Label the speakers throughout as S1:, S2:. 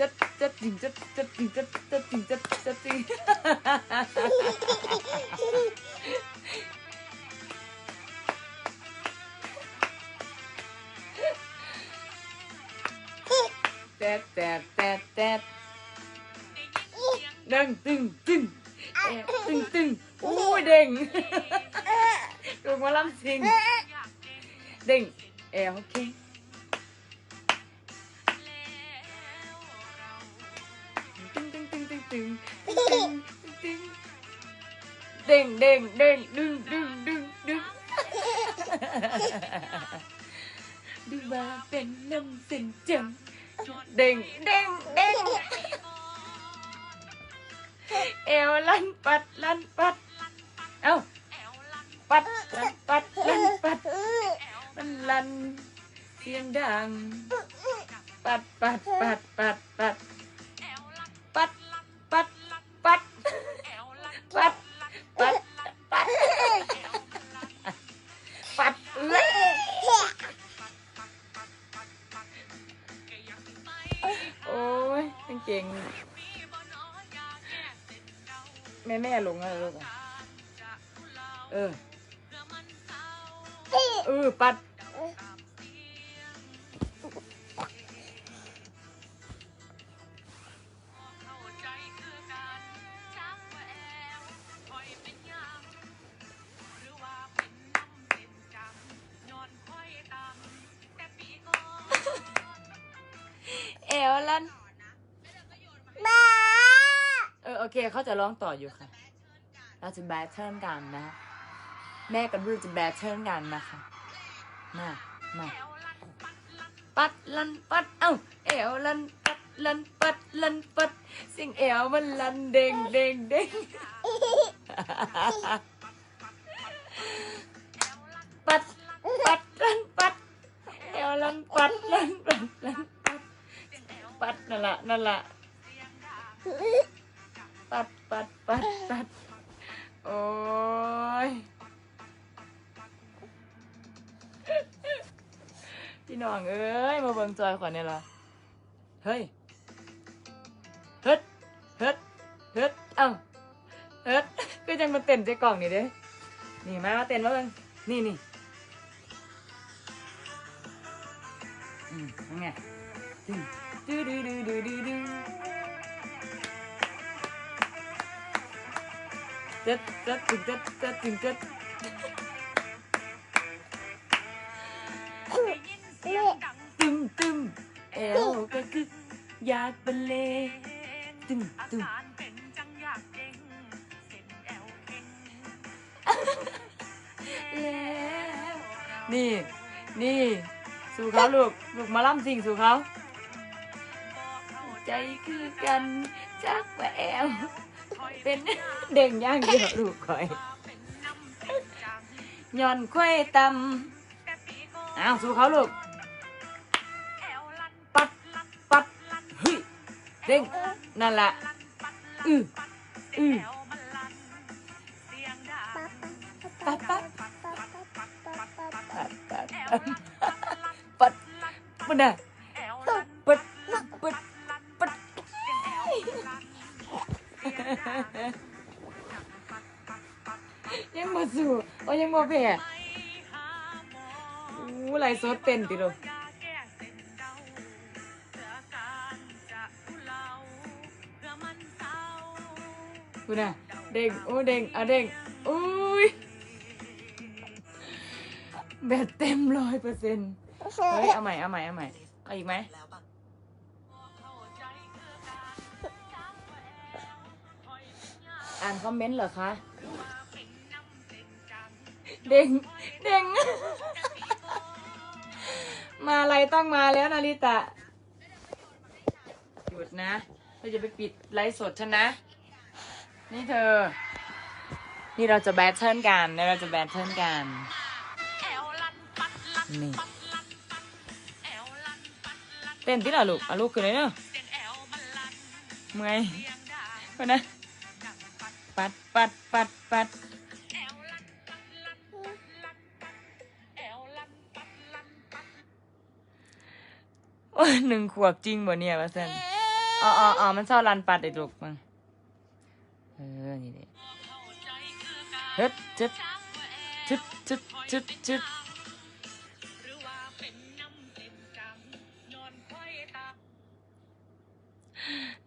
S1: chất chất tình chất chất tình chất chất tình chất chất tình tẹt tẹt tẹt tẹt đang từng từng em từng từng ui, đỉnh. Đừng quá lắm, xinh. Đỉnh. Em ok. đừng đừng đừng đừng đừng đừng đừng. Đưa ba bên năm tình chẳng đừng đừng đừng eo lăn bật lăn bật không bật lăn bật lăn bật lăn tiếng thiên đàng. Bật bật bật bật bật แม่แม่ลงแล้วลูกอะเออ เออ ปัด เออโอเคเขาจะร้องต่ออยู่ค่ะ เราจะแบทเทิลกันนะ แม่กับลูกจะแบทเทิลกันนะคะมามาปัดลันปัดเอ้าเอวลันปัดลันปัดลันปัดเสียงเอวมันลันเด้งเด้งเด้งปัดปัดลันปัดเอวลันปัดลันปัดลันปัดปัดนั่นละนั่นละปัด ปัดปัดโอ้ยพี่น้องเอ้ย มาเบิ่งจอยขวัญเนี่ยละเฮ้ยเฮ็ดเฮ็ดเฮ็ดเอ้าเฮ็ดคือจังมาเต้นใจกล่องนี่เด้นี่มามาเต้นมาเบิ่งนี่นี่อืมยังไงตึ้งดูดูดูดูดู ดูจัดจัดตึงจัดจัดตึงจัดตึมตึมเอวก็คืออยากบรรเลตึมตึมแล้วนี่ นี่ สู่เขาลูก ลูกมาล่ำสิ่งสู่เขา ใจคือกันจักแวว เป็นเด่งอย่างเดียวลูกคอยย่อนค่อยตำอ้าวสู่เขาลูกปัดปัดเฮ้ยเด้งนั่นละอืออือปัดปัดปัดปัดปัดปัดนะปัดปัดปั ยังมาสู่โอ้ยังมาแพ้อู้ไรสดเต้นติโดดูนะเด้งโอ้เด้งเอาเด้งอุ้ยแบตเต็มร้อยเปอร์เซ็นต์เฮ้ยเอาใหม่เอาใหม่เอาใหม่เอาอีกไหม อ่านคอมเมนต์เหรอคะ เด้งเด้งมาอะไรต้องมาแล้วนาริตะ หยุดนะเราจะไปปิดไลฟ์สดฉันนะ นี่เธอ นี่เราจะแบทเทิลกันนี่เราจะแบทเทิลกันนี่เต้นที่ละลูกเอาลูกขึ้นเลยเนาะเมื่อยคนนะ ปัดปัดปัดปัดโอ้หนึ่งขวบจริงบ่เนี่ยว่าสันอ๋ออ๋อมันเศร้าลันปัดไอ้ลูกมึงเออ นี่ดิเฮ็ดจึ๊ดจึ๊ดจึ๊ดจึ๊ดจึ๊ด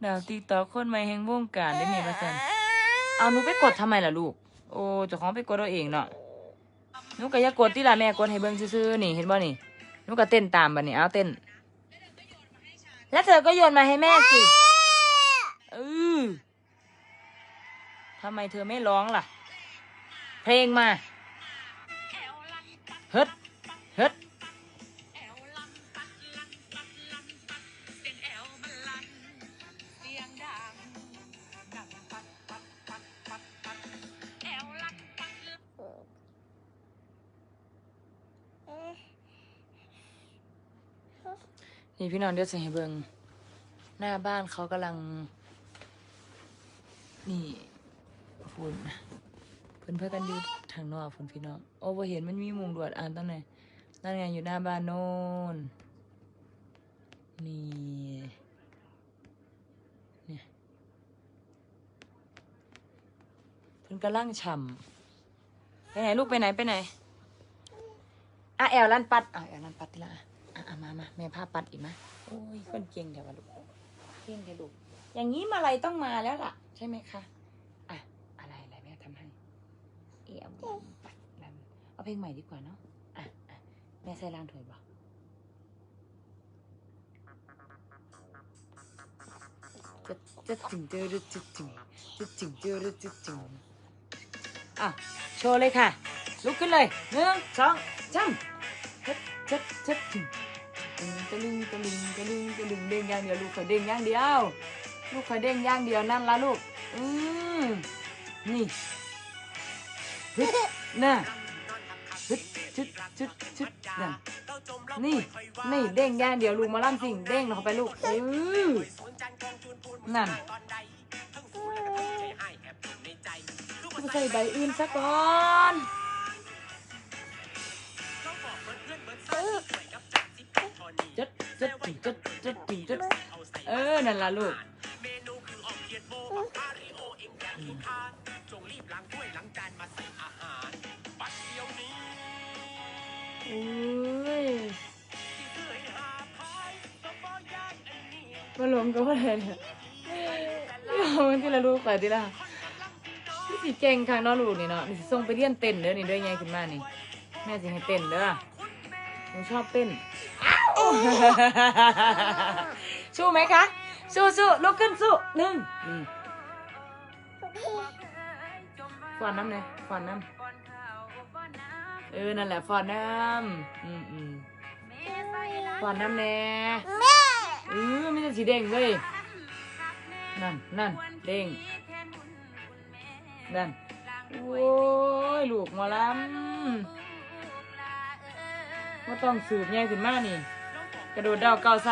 S1: ดาวตีต่อคนใหม่แห่งวงการได้ไหมมาสัน เอาหนูไปกดทำไมล่ะลูก โอ้เจ้าของไปกดเอาเองเนาะหนูก็อย่ากดที่ล่ะแม่กดให้เบิ่งซื่อๆนี่เห็นบ่นี่หนูก็เต้นตามบัดนี้เอาเต้น แล้วเธอก็โยนมาให้แม่สิเออทำไมเธอไม่ร้องล่ะ เพลงมา เฮ็ด เฮ็ด นี่พี่น้องเดี๋ยวจะให้เบิงหน้าบ้านเขากำลัง นี่ฝุ่นเพิ่นเพื่อกันอยู่ทางนอกฝุ่นพี่น้องโอ้บ่เห็นมันมีมุงดวดอ่านตอนไหนนั่นไงอยู่หน้าบ้านโน่นนี่เนี่ยเพิ่นกำลังฉ่ำไปไหนลูกไปไหนไปไหนอะแอลลันปัดอะแอลลันปัดทีละอะ อะอะมามาแม่พาปัดอีกไหมโอ้ยคนเก่งเดี๋ยวลูกเก่งเดี๋ยวลูกอย่างนี้มาอะไรต้องมาแล้วล่ะ ใช่ไหมคะอะอะไรอะไรแม่ทำให้เอี่ยมปัดลันเอาเพลงใหม่ดีกว่าเนาะอะอะแม่ใส่ล่างถวยบอกจะจะจึงเจอจะจึงจะจึงเจอจะจึงอะโชว์เลยค่ะ ลุกขึ้นเลยหนึ่งสองสามจะจะจะจึง ตะลึงตะลึงตะลึงตะลึงเด้งอย่างเดียวลูกขอเด้งอย่างเดียว ลูกขอเด้งอย่างเดียวนั่นละลูก อืมนี่ฮึดน่ะฮึดชึดชึดชึดน่ะนี่นี่เด้งอย่างเดียวลูกมาล่ำสิ่งเด้งเข้าไปลูกเออนั่นลูกใส่ใบอื่นซะก่อน จัดจัดจึงจัดจัดจัดเออ นั่นล่ะลูกโอ้ยมาหลงก็ว่าอะไรเนี่ยเอามันที่ละลูกไปที่ละนี่สิเก่งข้างเนอลูกนี่เนาะนี่สิส่งไปเรียนเต้นเด้อนี่ด้อไงขึ้นมานี่ แม่สิให้เต้นเด้อหนูชอบเต้น สู้ไหมคะ สู้สู้ลุกขึ้นสู้หนึ่งนี่ฟอนน้ำเลยฟอนน้ำเออ นั่นแหละฟอนน้ำอืมอืมฟอนน้ำแน่เออไม่ใช่สีแดงเลยนั่นนั่นเด้งนั่นโอ้ยลูกหมาล้ำว่าต้องสืบแง่ขึ้นมานี่ กระโดดดาวเก้าสั้น